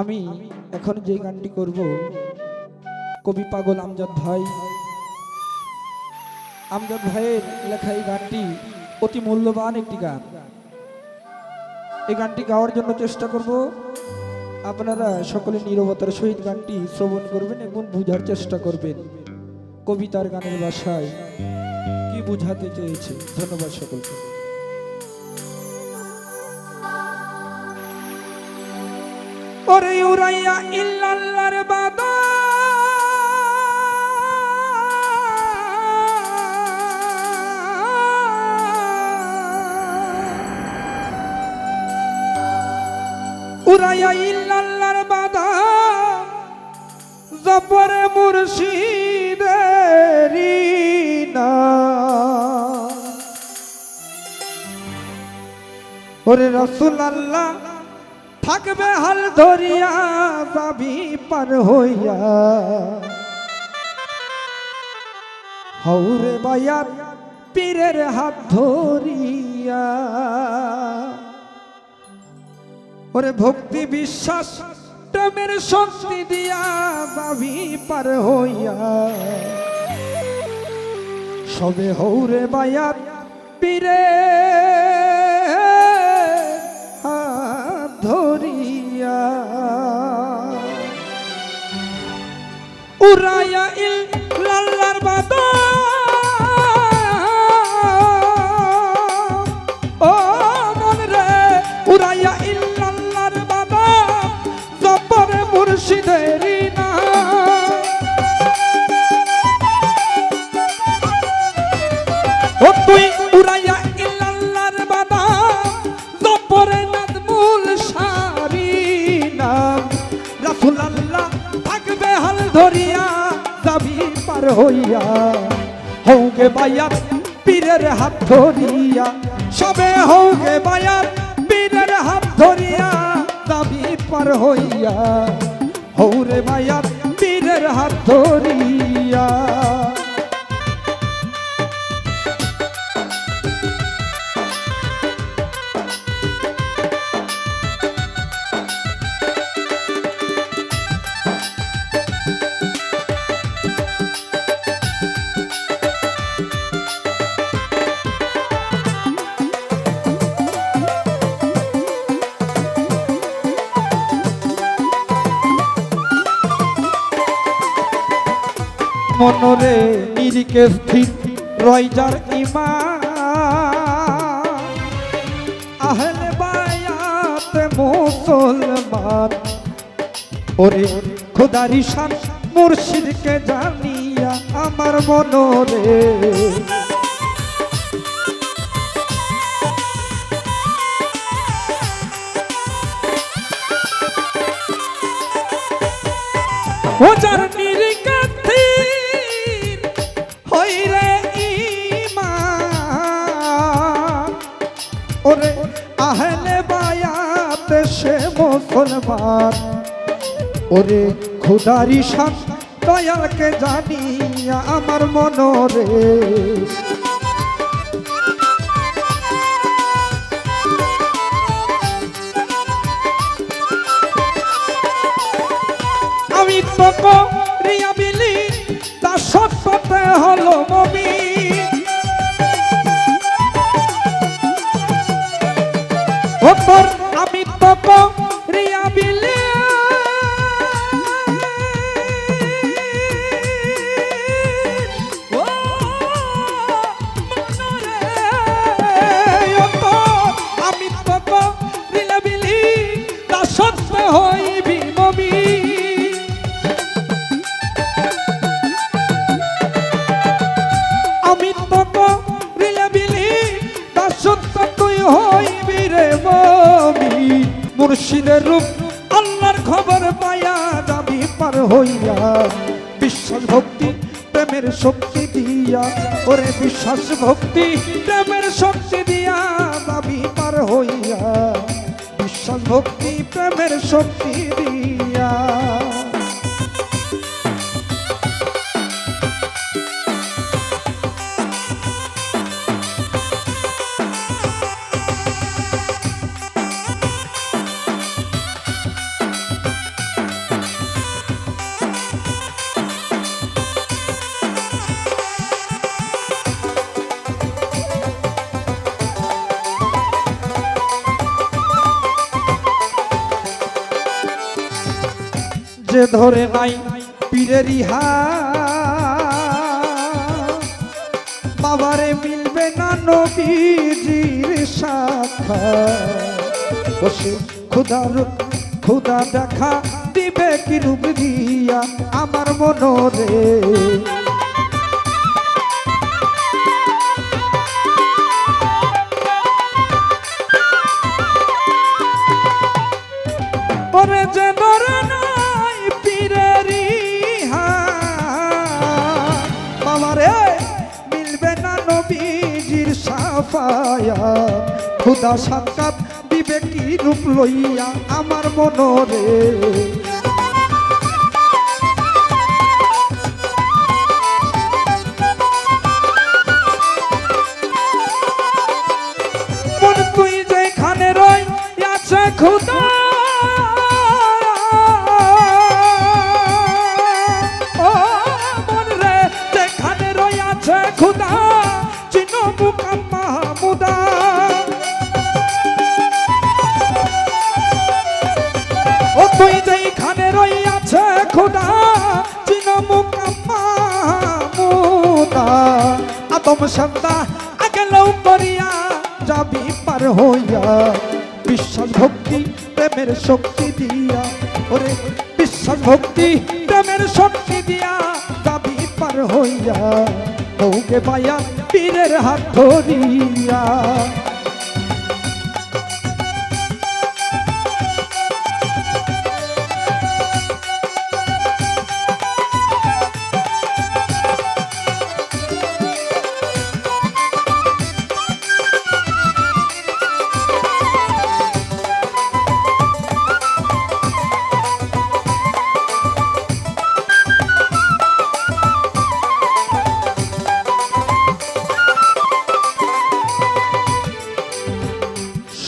আমি এখন যে গানটি করব, কবি পাগল আমজাদ ভাই। আমজাদ ভাইয়ের লেখা এই গানটি অতি মূল্যবান একটি গান। এই গানটি গাওয়ার জন্য চেষ্টা করব। আপনারা সকলে নীরবতার সহিত গানটি শ্রবণ করবেন এবং বোঝার চেষ্টা করবেন কবিতার গানের বাসায় কি বুঝাতে চেয়েছে। ধন্যবাদ সকলকে। ওরে উরাইয়া ইল্লাল্লাহর বাদা উরাইয়া ইল্লাল্লাহর বাদা জপরে মুর্শিদেরি না ওরে রসুল আল্লাহ থাকবে হাল ধরিয়া যাবি পার হইয়া। হৌরে বায়ার পীরের হাত ধরিয়া। ওরে ভক্তি বিশ্বাস, প্রেমের শক্তি দিয়া যাবি পার হইয়া। সবে হৌরে বায়ার পীরে উরাইয়া ধরিয়া যাবি পার হইয়া। হৌগে বাইয়া পীরের হাত ধরিয়া। সবে হৌগে বায়াত পীরের হাত ধরিয়া যাবি পার হইয়া। হৌরে বায়াত পীরের হাত ধরিয়া। মনরে নিরিকে স্থির রয় যার ইমা। আহলে বায়াতে মুসলমান, ওরে খোদারি শান মুর্শিদকে জানিয়া আমার মনরে। ও যার মুসলমান ওরে খুদারি সাত দয়ালকে জানিয়া আমার মনরে মুর্শিদের রূপ। আল্লাহর খবর পায়া যাবি পার হইয়া বিশ্বাস ভক্তি প্রেমের শক্তি দিয়া, ওরে বিশ্বাস ভক্তি প্রেমের শক্তি দিয়া যাবি পার হইয়া বিশ্বাস ভক্তি প্রেমের শক্তি দিয়া। যে ধরে নাই পীরের হাত বাবারে মিলবে না নবীজির সাথে। খুদার খুদা দেখা দিবে কি রূপ দিয়া আমার মনরে। খুদা সাক্ষাৎ দিবে কি রূপ লইয়া আমার মনরে। মন তুই যেখানে রই আছে খুদা। আদম সন্তা আগে লও করিয়া যাবি পার হইয়া। বিশ্বাস ভক্তি, প্রেমের শক্তি দিয়া। ওরে, বিশ্বাস ভক্তি, প্রেমের শক্তি দিয়া যাবি পার হইয়া। হৌগে পাইয়া পীরের হাত ধরিয়া।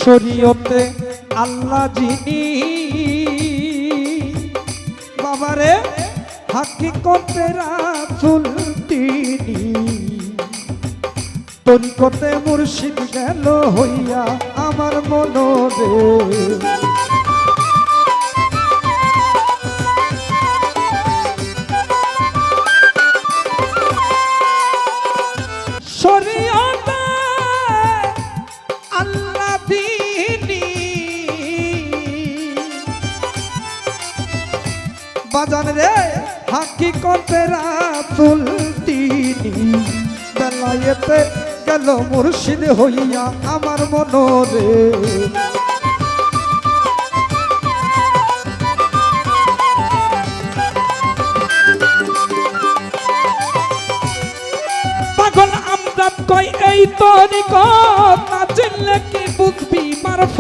শরীয়তে আল্লাহ যিনি বাবারে হাকিকতে রাসুল তিনি। তরিকতে মুর্শিদ গেল হইয়া আমার মনরে। বাজান রে হাকিকতে রাসুল তিনি। বেলায়েতে গেল মুর্শিদ হইয়া আমার মনরে। পাগল আমদাদ কই এই তরিকত না চিনলে কি বুঝবি মারফ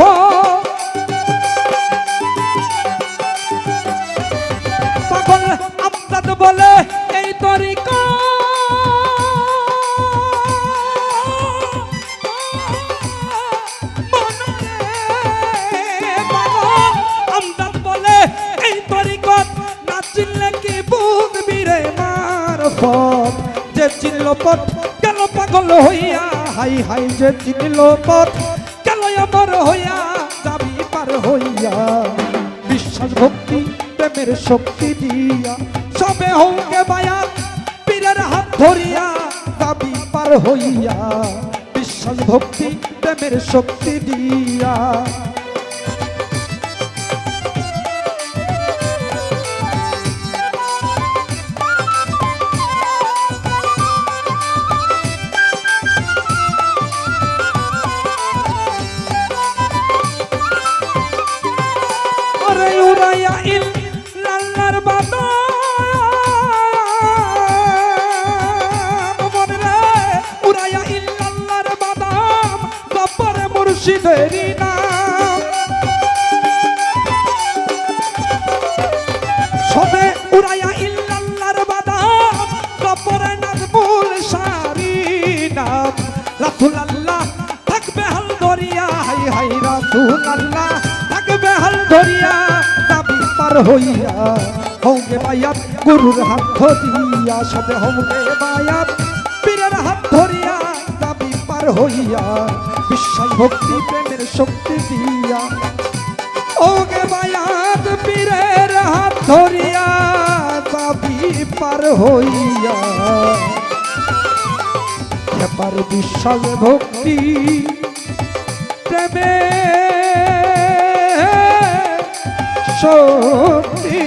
চিনল পথ গেল পাগল হইয়া? হাই হাই যে চিনল পথ গেল আমার হইয়া যাবি পার হইয়া? বিশ্বাস, ভক্তি, প্রেমের শক্তি দিয়া সবে হৌকে বায়া পীরের হাত ধরিয়া যাবি পার হইয়া। বিশ্বাস, ভক্তি, প্রেমের শক্তি দিয়া গব্বর মুর্শিদেরই নাম। সবে উড়াইয়া ইল্লাল্লাহর বাদাম গব্বরে নাজমুল সারি নাম। রাসূল আল্লাহ থাকবে হাল ধরিয়া, হাই হাই রাসূল আল্লাহ থাকবে হাল ধরিয়া দাবি পার হইয়া হৌগে বায়াত, গুরুর হাত ধরিয়া, সবে হৌগে বায়াত, পীরের হাত ধরিয়া দাবি পার হইয়া বিশ্বাস ভক্তি প্রেমের শক্তি দিয়া ওগে বায়াত পীরের হাত ধরিয়া যাবি পার হইয়া এবার বিশ্বাস ভক্তি প্রেমে শক্তি।